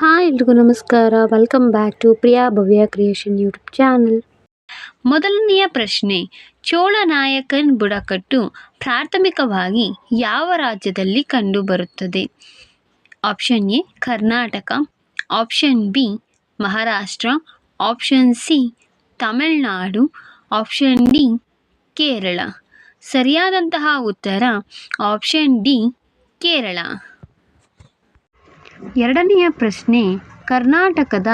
Hi ಎಲ್ರಿಗೂ ನಮಸ್ಕಾರ. Welcome back to Priya Bhavya creation YouTube channel ಮೊದಲನೆಯ ಪ್ರಶ್ನೆ, ಚೋಳ ನಾಯಕನ್ ಬುಡಕಟ್ಟು ಪ್ರಾಥಮಿಕವಾಗಿ ಯಾವ ರಾಜ್ಯದಲ್ಲಿ ಕಂಡುಬರುತ್ತದೆ? Option A Karnataka. Option B Maharashtra. Option C Tamil Nadu. Option D Kerala. ಸರಿಯಾದಂತಹ ಉತ್ತರ ಆಪ್ಷನ್ ಡಿ ಕೇರಳ. ಎರಡನೆಯ ಪ್ರಶ್ನೆ, ಕರ್ನಾಟಕದ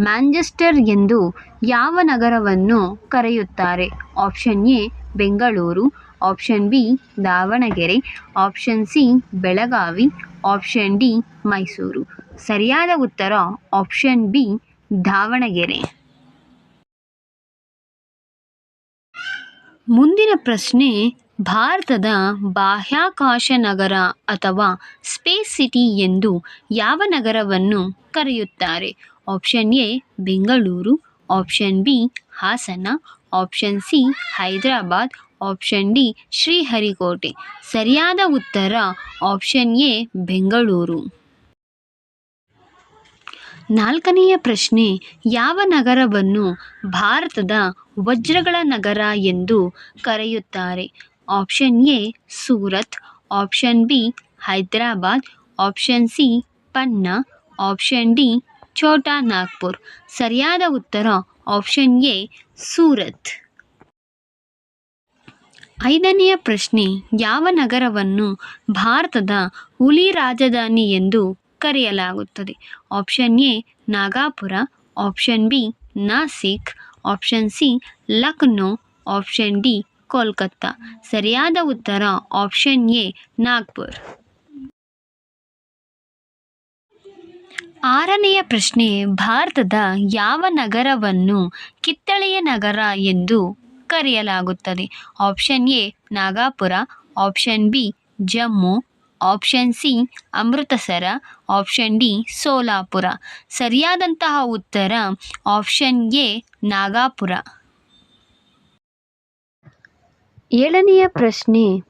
ಮ್ಯಾಂಚೆಸ್ಟರ್ ಎಂದು ಯಾವ ನಗರವನ್ನು ಕರೆಯುತ್ತಾರೆ? Option A, Bengaluru, option B, Davanagere, option C, Belagavi, option D, Mysuru. ಸರಿಯಾದ ಉತ್ತರ ಆಪ್ಷನ್ ಬಿ, ದಾವಣಗೆರೆ. ಮುಂದಿನ ಪ್ರಶ್ನೆ ಭಾರತದ ಬಾಹ್ಯಾಕಾಶ ನಗರ ಅಥವಾ ಸ್ಪೇಸ್ ಸಿಟಿ ಎಂದು ಯಾವ ನಗರವನ್ನು ಕರೆಯುತ್ತಾರೆ? Option A, Bengaluru, option B, Hassan, option C, Hyderabad, option D, Sriharikota. ಸರಿಯಾದ ಉತ್ತರ ಆಪ್ಷನ್ ಎ, ಬೆಂಗಳೂರು. ನಾಲ್ಕನೆಯ ಪ್ರಶ್ನೆ, ಯಾವ ನಗರವನ್ನು ಭಾರತದ ವಜ್ರಗಳ ನಗರ ಎಂದು ಕರೆಯುತ್ತಾರೆ? Option A Surat option B Hyderabad option C Panna option D Chota Nagpur ಸರಿಯಾದ ಉತ್ತರ ಆಪ್ಷನ್ ಎ ಸೂರತ್ ಐದನೆಯ ಪ್ರಶ್ನೆ, ಯಾವ ನಗರವನ್ನು ಭಾರತದ ಹುಲಿ ರಾಜಧಾನಿ ಎಂದು ಕರೆಯಲಾಗುತ್ತದೆ? Option A Nagpur. Option B Nasik. Option C Lucknow. Option D Kolkata. ಸರಿಯಾದ ಉತ್ತರ ಆಪ್ಷನ್ ಎ, ನಾಗ್ಪುರ್. ಆರನೆಯ ಪ್ರಶ್ನೆ, ಭಾರತದ ಯಾವ ನಗರವನ್ನು ಕಿತ್ತಳೆಯ ನಗರ ಎಂದು ಕರೆಯಲಾಗುತ್ತದೆ? Option A, Nagpur. Option B, Jammu. Option C, Amritsar. Option D, Solapur. ಸರಿಯಾದಂತಹ ಉತ್ತರ ಆಪ್ಷನ್ ಎ, ನಾಗಾಪುರ. ಏಳನೆಯ ಪ್ರಶ್ನೆ,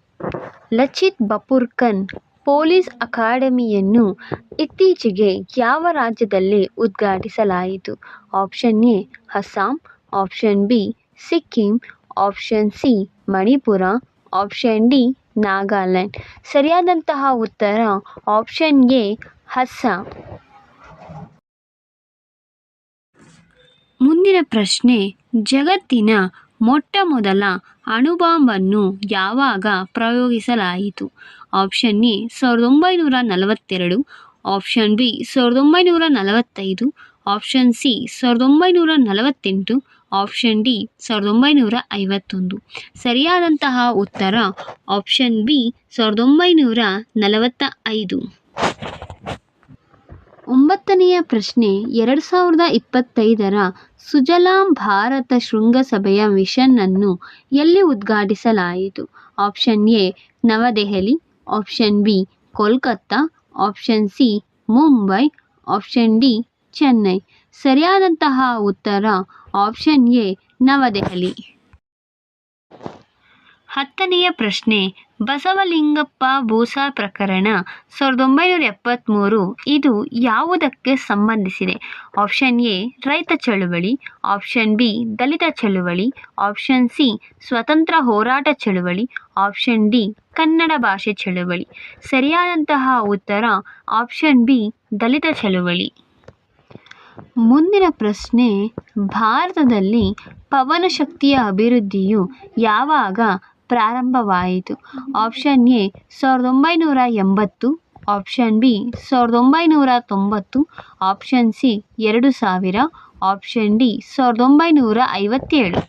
ಲಚಿತ್ ಬಪುರ್ಕನ್ ಪೊಲೀಸ್ ಅಕಾಡೆಮಿಯನ್ನು ಇತ್ತೀಚೆಗೆ ಯಾವ ರಾಜ್ಯದಲ್ಲಿ ಉದ್ಘಾಟಿಸಲಾಯಿತು? Option A, Assam, option B, Sikkim, option C, Manipur, option D, Nagaland. ಸರಿಯಾದಂತಹ ಉತ್ತರ ಆಪ್ಷನ್ ಎ, ಅಸ್ಸಾಂ. ಮುಂದಿನ ಪ್ರಶ್ನೆ, ಜಗತ್ತಿನ ಮೊಟ್ಟ ಮೊದಲ ಅಣುಬಾಂಬನ್ನು ಯಾವಾಗ ಪ್ರಯೋಗಿಸಲಾಯಿತು? ಆಪ್ಷನ್ ಎ, ಸಾವಿರದ ಒಂಬೈನೂರ ನಲವತ್ತೆರಡು. ಆಪ್ಷನ್ ಬಿ, ಸಾವಿರದ ಒಂಬೈನೂರ ನಲವತ್ತೈದು. ಆಪ್ಷನ್ ಸಿ, ಸಾವಿರದ ಒಂಬೈನೂರ ನಲವತ್ತೆಂಟು. ಆಪ್ಷನ್ ಡಿ, ಸಾವಿರದ ಒಂಬೈನೂರ ಐವತ್ತೊಂದು. ಸರಿಯಾದಂತಹ ಉತ್ತರ, ಆಪ್ಷನ್ ಬಿ, ಸಾವಿರದ ಒಂಬೈನೂರ ನಲವತ್ತ ಐದು ಒಂಬತ್ತನೆಯ ಪ್ರಶ್ನೆ, ಎರಡು ಸಾವಿರದ ಇಪ್ಪತ್ತೈದರ ಸುಜಲಾಂ ಭಾರತ ಶೃಂಗಸಭೆಯ ಮಿಷನ್ನನ್ನು ಎಲ್ಲಿ ಉದ್ಘಾಟಿಸಲಾಯಿತು? Option A, New Delhi, option B, Kolkata, option C, Mumbai, option D, Chennai. ಸರಿಯಾದಂತಹ ಉತ್ತರ, ಆಪ್ಷನ್ ಎ, ನವದೆಹಲಿ. ಹತ್ತನೆಯ ಪ್ರಶ್ನೆ ಬಸವಲಿಂಗಪ್ಪ ಬೂಸಾ ಪ್ರಕರಣ ಸಾವಿರದ ಒಂಬೈನೂರ ಎಪ್ಪತ್ತ್ಮೂರು ಇದು ಯಾವುದಕ್ಕೆ ಸಂಬಂಧಿಸಿದೆ? ಆಪ್ಷನ್ ಎ, ರೈತ ಚಳುವಳಿ. ಆಪ್ಷನ್ ಬಿ, ದಲಿತ ಚಳುವಳಿ. ಆಪ್ಷನ್ ಸಿ, ಸ್ವತಂತ್ರ ಹೋರಾಟ ಚಳುವಳಿ. ಆಪ್ಷನ್ ಡಿ, ಕನ್ನಡ ಭಾಷೆ ಚಳುವಳಿ. ಸರಿಯಾದಂತಹ ಉತ್ತರ, ಆಪ್ಷನ್ ಬಿ, ದಲಿತ ಚಳುವಳಿ. ಮುಂದಿನ ಪ್ರಶ್ನೆ, ಭಾರತದಲ್ಲಿ ಪವನಶಕ್ತಿಯ ಅಭಿವೃದ್ಧಿಯು ಯಾವಾಗ ಪ್ರಾರಂಭವಾಯಿತು. ಆಪ್ಷನ್ ಎ ಸಾವಿರದ ಒಂಬೈನೂರ ಎಂಬತ್ತು. ಆಪ್ಷನ್ ಬಿ ಸಾವಿರದ ಒಂಬೈನೂರ ತೊಂಬತ್ತು. ಆಪ್ಷನ್ ಸಿ ಎರಡು ಸಾವಿರ. ಆಪ್ಷನ್ ಡಿ ಸಾವಿರದ ಒಂಬೈನೂರ ಐವತ್ತೇಳು.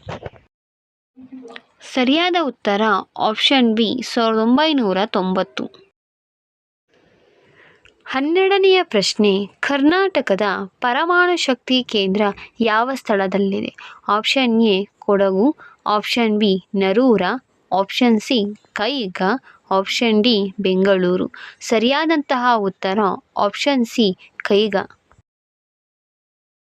ಸರಿಯಾದ ಉತ್ತರ ಆಪ್ಷನ್ ಬಿ ಸಾವಿರದ ಒಂಬೈನೂರ ತೊಂಬತ್ತು. ಹನ್ನೆರಡನೆಯ ಪ್ರಶ್ನೆ ಕರ್ನಾಟಕದ ಪರಮಾಣು ಶಕ್ತಿ ಕೇಂದ್ರ ಯಾವ ಸ್ಥಳದಲ್ಲಿದೆ? Option A Kodagu. Option B Narora. Option C Kaiga option D Bengaluru. ಸರಿಯಾದಂತಹ ಉತ್ತರ ಆಪ್ಷನ್ ಸಿ ಕೈಗ